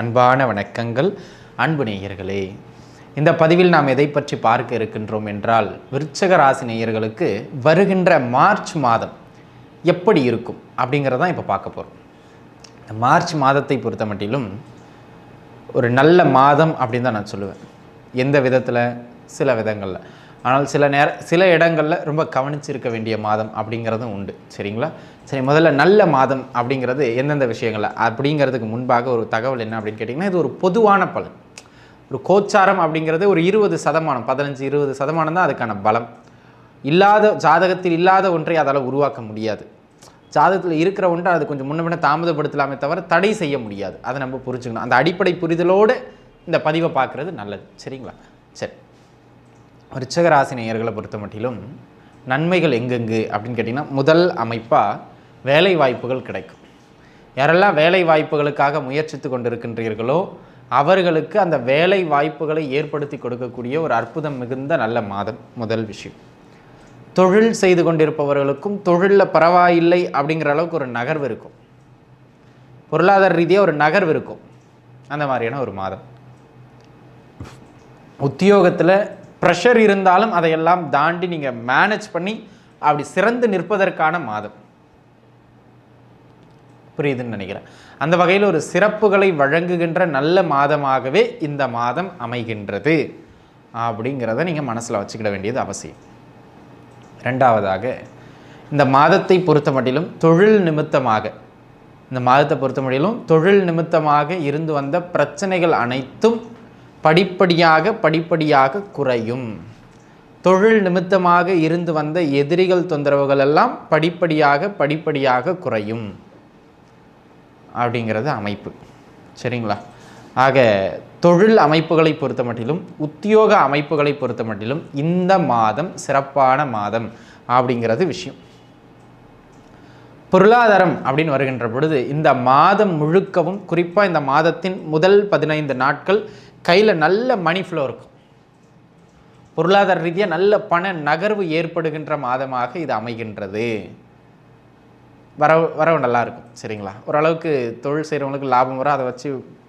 அன்பான வணக்கங்கள் அன்பு நேயர்களே. இந்த பதிவில் நாம் எதை பற்றி பார்க்க இருக்கின்றோம் என்றால் விருச்சக ராசி நேயர்களுக்கு வருகின்ற மார்ச் மாதம் எப்படி இருக்கும் அப்படிங்கிறதான் இப்போ பார்க்க போகிறோம் இந்த மார்ச் மாதத்தை பொறுத்த மட்டிலும் ஒரு நல்ல மாதம் அப்படின்னு தான் நான் சொல்லுவேன். எந்த விதத்தில்? சில விதங்களில். ஆனால் சில நேர சில இடங்களில் ரொம்ப கவனிச்சிருக்க வேண்டிய மாதம் அப்படிங்கிறதும் உண்டு. சரிங்களா? சரி முதல்ல நல்ல மாதம் அப்படிங்கிறது எந்தெந்த விஷயங்கள் அப்படிங்கிறதுக்கு முன்பாக ஒரு தகவல் என்ன அப்படின்னு கேட்டிங்கன்னா இது ஒரு பொதுவான பலன். ஒரு கோச்சாரம் அப்படிங்கிறது ஒரு இருபது சதமானம் பதினஞ்சு இருபது சதமானம் தான் அதுக்கான பலம். இல்லாத ஜாதகத்தில் இல்லாத ஒன்றை அதால் உருவாக்க முடியாது. ஜாதகத்தில் இருக்கிற ஒன்றை அது கொஞ்சம் முன்ன பின்ன தாமதப்படுத்தலாமே தவிர தடை செய்ய முடியாது. அதை நம்ம புரிஞ்சுக்கணும். அந்த அடிப்படை புரிதலோடு இந்த பதிவை பார்க்குறது நல்லது. சரிங்களா? சரி. விருச்சக ராசி நேயர்களை பொறுத்த மட்டிலும் நன்மைகள் எங்கெங்கு அப்படின்னு கேட்டிங்கன்னா முதல் அமைப்பாக வேலை வாய்ப்புகள் கிடைக்கும். யாரெல்லாம் வேலை வாய்ப்புகளுக்காக முயற்சித்து கொண்டிருக்கின்றீர்களோ அவர்களுக்கு அந்த வேலை வாய்ப்புகளை ஏற்படுத்தி கொடுக்கக்கூடிய ஒரு அற்புதம் மிகுந்த நல்ல மாதம் முதல் விஷயம். தொழில் செய்து கொண்டிருப்பவர்களுக்கும் தொழிலில் பரவாயில்லை அப்படிங்கிற அளவுக்கு ஒரு நகர்வு இருக்கும். பொருளாதார ரீதியாக ஒரு நகர்வு இருக்கும். அந்த மாதிரியான ஒரு மாதம். உத்தியோகத்தில் ப்ரெஷர் இருந்தாலும் அதையெல்லாம் தாண்டி நீங்கள் மேனேஜ் பண்ணி அப்படி சிறந்து நிற்பதற்கான மாதம். புரியுதுன்னு நினைக்கிறேன். அந்த வகையில் ஒரு சிறப்புகளை வழங்குகின்ற நல்ல மாதமாகவே இந்த மாதம் அமைகின்றது. அப்படிங்கிறத நீங்கள் மனசில் வச்சுக்கிட வேண்டியது அவசியம். ரெண்டாவதாக இந்த மாதத்தை பொறுத்த மட்டிலும் தொழில் நிமித்தமாக இந்த மாதத்தை பொறுத்த மட்டிலும் தொழில் நிமித்தமாக இருந்து வந்த பிரச்சனைகள் அனைத்தும் படிப்படியாக படிப்படியாக குறையும். தொழில் நிமித்தமாக இருந்து வந்த எதிரிகள் தொந்தரவுகள் எல்லாம் படிப்படியாக படிப்படியாக குறையும். அப்படிங்கிறது அமைப்பு. சரிங்களா? ஆக தொழில் அமைப்புகளை பொறுத்த மட்டிலும் உத்தியோக அமைப்புகளை பொறுத்த மட்டிலும் இந்த மாதம் சிறப்பான மாதம் அப்படிங்கிறது விஷயம். பொருளாதாரம் அப்படின்னு வருகின்ற பொழுது இந்த மாதம் முழுக்கவும் குறிப்பாக இந்த மாதத்தின் முதல் பதினைந்து நாட்கள் கையில் நல்ல மணி ஃப்ளோ இருக்கும். பொருளாதார ரீதியாக நல்ல பண நகர்வு ஏற்படுகின்ற மாதமாக இது அமைகின்றது. வரவு வரவு நல்லாயிருக்கும் சரிங்களா? ஓரளவுக்கு தொழில் செய்கிறவங்களுக்கு லாபம் வரும். அதை வச்சு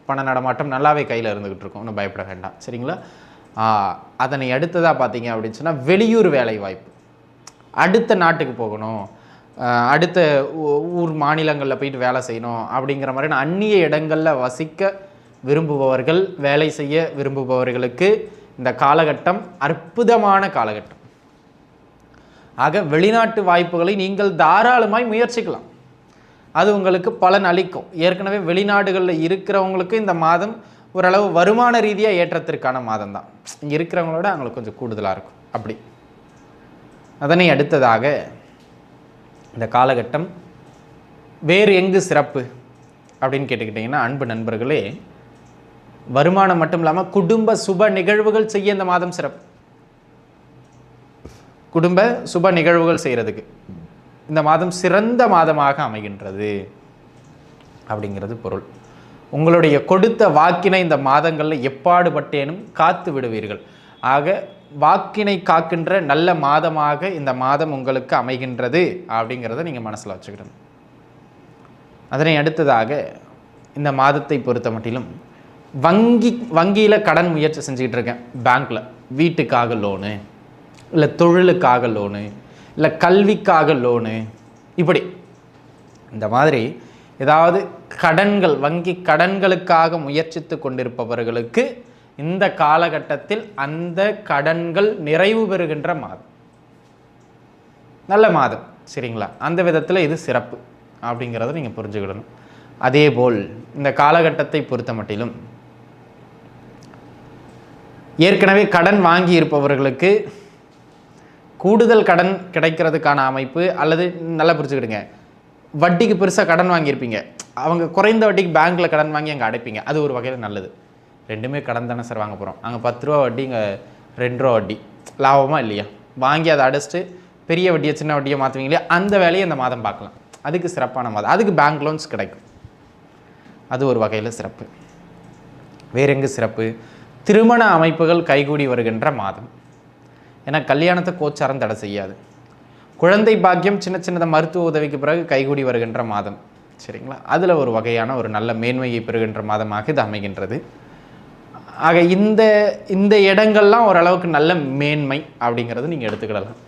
பண நடமாட்டம் நல்லாவே கையில் இருந்துக்கிட்டு இருக்கும். ஒன்றும் பயப்பட வேண்டாம் சரிங்களா? அதனை அடுத்ததாக பார்த்தீங்க அப்படின்னு சொன்னால் வெளியூர் வேலை வாய்ப்பு. அடுத்த நாட்டுக்கு போகணும். அடுத்த ஊர் மாநிலங்களில் போயிட்டு வேலை செய்யணும் அப்படிங்கிற மாதிரி அந்நிய இடங்களில் வசிக்க விரும்புபவர்கள் வேலை செய்ய விரும்புபவர்களுக்கு இந்த காலகட்டம் அற்புதமான காலகட்டம். ஆக வெளிநாட்டு வாய்ப்புகளை நீங்கள் தாராளமாய் முயற்சிக்கலாம். அது உங்களுக்கு பலன் அளிக்கும். ஏற்கனவே வெளிநாடுகளில் இருக்கிறவங்களுக்கு இந்த மாதம் ஓரளவு வருமான ரீதியாக ஏற்றத்திற்கான மாதம் தான். இங்கே இருக்கிறவங்களோட அவங்களுக்கு கொஞ்சம் கூடுதலாக இருக்கும். அப்படி. அதனை அடுத்ததாக இந்த காலகட்டம் வேறு எங்கு சிறப்பு அப்படின்னு கேட்டுக்கிட்டிங்கன்னா அன்பு நண்பர்களே வருமானம் மட்டும் இல்லாமல் குடும்ப சுப நிகழ்வுகள் செய்ய இந்த மாதம் சிறப்பு. குடும்ப சுப நிகழ்வுகள் செய்கிறதுக்கு இந்த மாதம் சிறந்த மாதமாக அமைகின்றது அப்படிங்கிறது பொருள். உங்களுடைய கொடுத்த வாக்கினை இந்த மாதங்களில் எப்பாடுபட்டேனும் காத்து விடுவீர்கள். ஆக வாக்கினை காக்கின்ற நல்ல மாதமாக இந்த மாதம் உங்களுக்கு அமைகின்றது அப்படிங்கிறத நீங்கள் மனசில் வச்சுக்கிடணும் அதனை அடுத்ததாக இந்த மாதத்தை பொறுத்த மட்டிலும் வங்கி வங்கியில் கடன் முயற்சி செஞ்சுக்கிட்டு இருக்கேன். பேங்க்கில் வீட்டுக்காக லோனு இல்லை தொழிலுக்காக லோனு இல்லை கல்விக்காக லோனு இப்படி. இந்த மாதிரி ஏதாவது கடன்கள் வங்கி கடன்களுக்காக முயற்சித்து கொண்டிருப்பவர்களுக்கு இந்த காலகட்டத்தில் அந்த கடன்கள் நிறைவு பெறுகின்ற மாதம். நல்ல மாதம் சரிங்களா? அந்த விதத்தில் இது சிறப்பு அப்படிங்கிறத நீங்கள் புரிஞ்சுக்கிடணும். அதே போல் இந்த காலகட்டத்தை பொறுத்த மட்டிலும் ஏற்கனவே கடன் வாங்கி இருப்பவர்களுக்கு கூடுதல் கடன் கிடைக்கிறதுக்கான அமைப்பு அல்லது நல்லா புரிஞ்சுக்கிடுங்க வட்டிக்கு பெருசாக கடன் வாங்கியிருப்பீங்க. அவங்க குறைந்த வட்டிக்கு பேங்க்கில் கடன் வாங்கி அங்கே அடைப்பீங்க. அது ஒரு வகையில் நல்லது. ரெண்டுமே கடன் தானே சார் வாங்க போகிறோம் அங்கே பத்து ரூபா வட்டி இங்கே ரெண்டு ரூபா வட்டி. லாபமாக இல்லையா? வாங்கி அதை அடைச்சிட்டு பெரிய வட்டியை சின்ன வட்டியை மாற்றுவீங்களே அந்த வேலையை இந்த மாதம் பார்க்கலாம். அதுக்கு சிறப்பான மாதம். அதுக்கு பேங்க் லோன்ஸ் கிடைக்கும். அது ஒரு வகையில் சிறப்பு. வேறெங்கு சிறப்பு? திருமண அமைப்புகள் கைகூடி வருகின்ற மாதம். ஏன்னா கல்யாணத்தை கோச்சாரம் தடை செய்யாது. குழந்தை பாக்கியம் சின்ன சின்னத மருத்துவ உதவிக்கு பிறகு கைகூடி வருகின்ற மாதம். சரிங்களா? அதில் ஒரு வகையான ஒரு நல்ல மேன்மையை பெறுகின்ற மாதமாக இது அமைகின்றது. ஆக இந்த இந்த இடங்கள்லாம் ஓரளவுக்கு நல்ல மேன்மை அப்படிங்கிறது நீங்கள் எடுத்துக்கிடலாம்.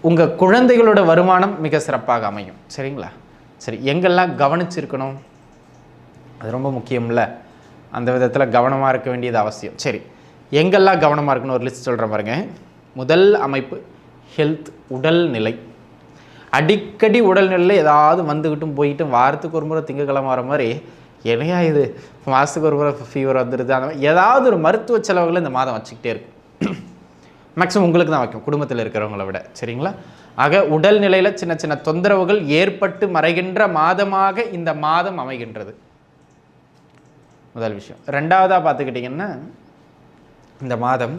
உங்கள் குழந்தைகளோட வருமானம் மிக சிறப்பாக அமையும். சரிங்களா? சரி எங்கெல்லாம் கவனிச்சிருக்கணும்? அது ரொம்ப முக்கியம்ல. அந்த விதத்தில் கவனமாக இருக்க வேண்டியது அவசியம். சரி எங்கெல்லாம் கவனமாக இருக்கணும்? ஒரு லிஸ்ட் சொல்கிறேன் பாருங்க. முதல் அமைப்பு ஹெல்த் உடல்நிலை. அடிக்கடி உடல்நிலையில் ஏதாவது வந்துக்கிட்டும் போயிட்டும் வாரத்துக்கு ஒரு முறை திங்கக்கிழமை வர மாதிரி என்னையா இது? மாதத்துக்கு ஒரு முறை ஃபீவர் வந்துடுது அந்த மாதிரி ஏதாவது ஒரு மருத்துவ செலவுகளை இந்த மாதம் வச்சுக்கிட்டே இருக்கும் மேக்ஸிமம் உங்களுக்கு தான் வைக்கும் குடும்பத்தில் இருக்கிறவங்கள விட. சரிங்களா? ஆக உடல்நிலையில் சின்ன சின்ன தொந்தரவுகள் ஏற்பட்டு மறைகின்ற மாதமாக இந்த மாதம் அமைகின்றது. முதல் விஷயம். ரெண்டாவதாக பார்த்துக்கிட்டிங்கன்னா இந்த மாதம்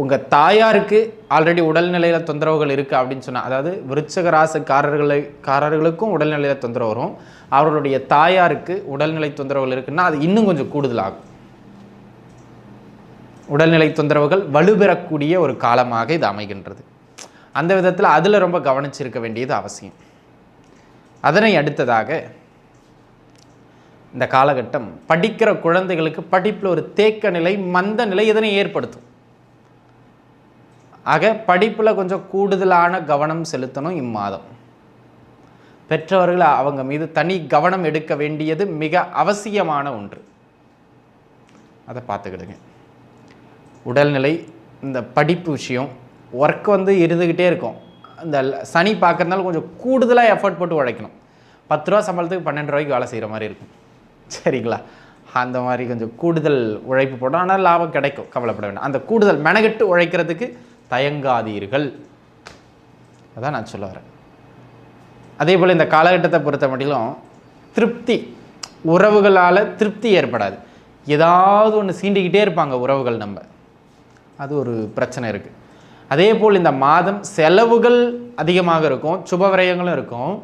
உங்கள் தாயாருக்கு ஆல்ரெடி உடல்நிலையில் தொந்தரவுகள் இருக்குது அப்படின்னு சொன்னால் அதாவது விருச்சக ராசக்காரர்களை காரர்களுக்கும் உடல்நிலையில் தொந்தரவு வரும். அவர்களுடைய தாயாருக்கு உடல்நிலை தொந்தரவுகள் இருக்குன்னா அது இன்னும் கொஞ்சம் கூடுதலாகும். உடல்நிலை தொந்தரவுகள் வலுப்பெறக்கூடிய ஒரு காலமாக இது அமைகின்றது. அந்த விதத்தில் அதில் ரொம்ப கவனிச்சிருக்க வேண்டியது அவசியம். அதனை அடுத்ததாக இந்த காலகட்டம் படிக்கிற குழந்தைகளுக்கு படிப்பில் ஒரு தேக்க நிலை மந்த நிலை இதனை ஏற்படுத்தும். ஆக படிப்பில் கொஞ்சம் கூடுதலான கவனம் செலுத்தணும் இம்மாதம். பெற்றவர்கள் அவங்க மீது தனி கவனம் எடுக்க வேண்டியது மிக அவசியமான ஒன்று. அதை பார்த்துக்கிடுங்க. உடல்நிலை இந்த படிப்பு விஷயம் ஒர்க் வந்து இருந்துக்கிட்டே இருக்கும். இந்த சனி பார்க்கறதுனால கொஞ்சம் கூடுதலாக எஃபர்ட் போட்டு உழைக்கணும். பத்து ரூபா சம்பளத்துக்கு பன்னெண்டு ரூபாய்க்கு வேலை செய்கிற மாதிரி இருக்கும். சரிங்களா? அந்த மாதிரி கொஞ்சம் கூடுதல் உழைப்பு போட்டோம் ஆனால் லாபம் கிடைக்கும். கவலைப்பட வேண்டாம். அந்த கூடுதல் மெனகட்டு உழைக்கிறதுக்கு தயங்காதீர்கள். அதான் நான் சொல்ல வரேன். அதே போல் இந்த காலகட்டத்தை பொறுத்த மட்டிலும் திருப்தி உறவுகளால் திருப்தி ஏற்படாது. ஏதாவது ஒன்று சீண்டிக்கிட்டே இருப்பாங்க உறவுகள் நம்ம. அது ஒரு பிரச்சனை இருக்குது அதே போல் இந்த மாதம் செலவுகள் அதிகமாக இருக்கும் சுப விரயங்களும் இருக்கும்.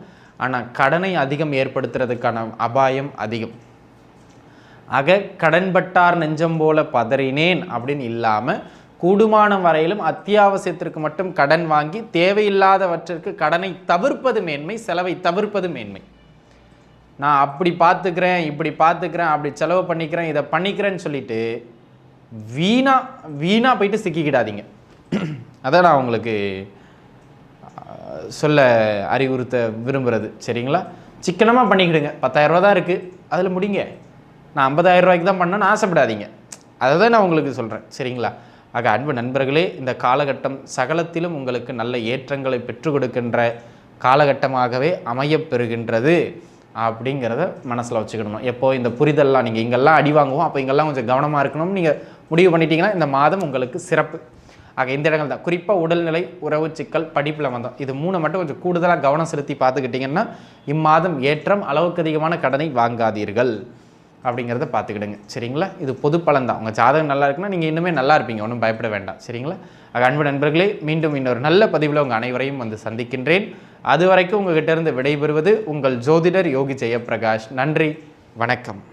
ஆனால் கடனை அதிகம் ஏற்படுத்துறதுக்கான அபாயம் அதிகம். ஆக கடன்பட்டார் நெஞ்சம் போல பதறினேன் அப்படின்னு இல்லாமல் கூடுமானம் வரையிலும் அத்தியாவசியத்திற்கு மட்டும் கடன் வாங்கி தேவையில்லாதவற்றிற்கு கடனை தவிர்ப்பது மேன்மை செலவை தவிர்ப்பது மேன்மை. நான் அப்படி பார்த்துக்கிறேன் இப்படி பார்த்துக்கிறேன் அப்படி செலவு பண்ணிக்கிறேன் இதை பண்ணிக்கிறேன்னு சொல்லிட்டு வீணா வீணாக போயிட்டு சிக்கிக்கிடாதீங்க. அதான் நான் உங்களுக்கு சொல்ல அறிவுறுத்த விரும்புகிறது சரிங்களா? சிக்கனமாக பண்ணிக்கிடுங்க. பத்தாயிரம் ரூபா தான் இருக்குது அதில் முடிங்க. நான் 50000 ரூபாய்க்கு தான் பண்ணேன்னு ஆசைப்படாதீங்க. அதை தான் நான் உங்களுக்கு சொல்கிறேன் சரிங்களா? ஆக அன்பு நண்பர்களே இந்த காலகட்டம் சகலத்திலும் உங்களுக்கு நல்ல ஏற்றங்களை பெற்றுக் கொடுக்கின்ற காலகட்டமாகவே அமையப்பெறுகின்றது அப்படிங்கிறத மனசில் வச்சுக்கணும்? எப்போது இந்த புரிதல்லாம் நீங்கள் இங்கெல்லாம் அடி வாங்குவோம் அப்போ இங்கெல்லாம் கொஞ்சம் கவனமாக இருக்கணும்னு நீங்கள் முடிவு பண்ணிட்டீங்கன்னா இந்த மாதம் உங்களுக்கு சிறப்பு. ஆக இந்த இடங்கள் தான். குறிப்பாக உடல்நிலை உறவு சிக்கல் படிப்பில் வந்தோம். இது மூணு மட்டும் கொஞ்சம் கூடுதலாக கவனம் செலுத்தி பார்த்துக்கிட்டிங்கன்னா இம்மாதம் ஏற்றம் அளவுக்கு அதிகமான கடனை வாங்காதீர்கள். அப்படிங்கிறத பார்த்துக்கிடுங்க. சரிங்களா? இது பொது பலன் தான் உங்கள் ஜாதகம் நல்லா இருக்குன்னா நீங்கள் இன்னுமே நல்லா இருப்பீங்க. ஒன்றும் பயப்பட வேண்டாம். சரிங்களா? ஆக அன்பு நண்பர்களே மீண்டும் இன்னொரு நல்ல பதிவில் உங்கள் அனைவரையும் வந்து சந்திக்கின்றேன். அது வரைக்கும் உங்ககிட்ட இருந்து விடைபெறுவது உங்கள் ஜோதிடர் யோகி ஜெயப்பிரகாஷ். நன்றி. வணக்கம்.